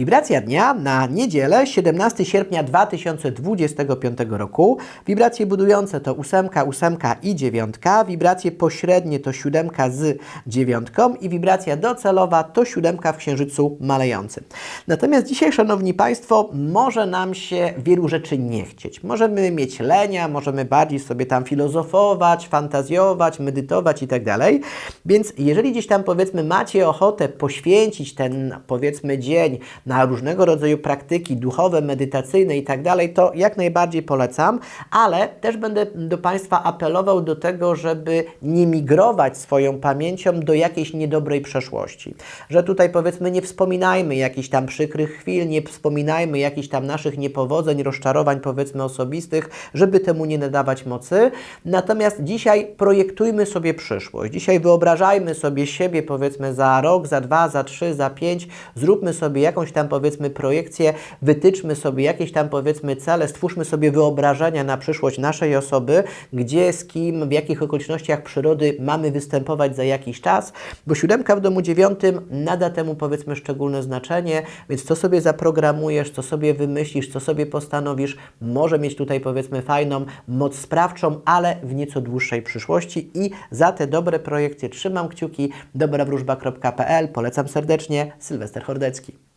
Wibracja dnia na niedzielę 17 sierpnia 2025 roku. Wibracje budujące to ósemka, ósemka i dziewiątka. Wibracje pośrednie to siódemka z dziewiątką i wibracja docelowa to siódemka w księżycu malejącym. Natomiast dzisiaj, Szanowni Państwo, może nam się wielu rzeczy nie chcieć. Możemy mieć lenia, możemy bardziej sobie tam filozofować, fantazjować, medytować i tak. Więc jeżeli gdzieś tam powiedzmy macie ochotę poświęcić ten powiedzmy dzień na różnego rodzaju praktyki duchowe, medytacyjne i tak dalej, to jak najbardziej polecam, ale też będę do Państwa apelował do tego, żeby nie migrować swoją pamięcią do jakiejś niedobrej przeszłości. Że tutaj powiedzmy nie wspominajmy jakichś tam przykrych chwil, nie wspominajmy jakichś tam naszych niepowodzeń, rozczarowań powiedzmy osobistych, żeby temu nie nadawać mocy. Natomiast dzisiaj projektujmy sobie przyszłość. Dzisiaj wyobrażajmy sobie siebie powiedzmy za rok, za dwa, za trzy, za pięć. Zróbmy sobie jakąś tam powiedzmy projekcję, wytyczmy sobie jakieś tam powiedzmy cele, stwórzmy sobie wyobrażenia na przyszłość naszej osoby, gdzie, z kim, w jakich okolicznościach przyrody mamy występować za jakiś czas, bo siódemka w domu dziewiątym nada temu powiedzmy szczególne znaczenie, więc co sobie zaprogramujesz, co sobie wymyślisz, co sobie postanowisz, może mieć tutaj powiedzmy fajną moc sprawczą, ale w nieco dłuższej przyszłości. I za te dobre projekcje trzymam kciuki, dobrawróżba.pl, polecam serdecznie, Sylwester Hordecki.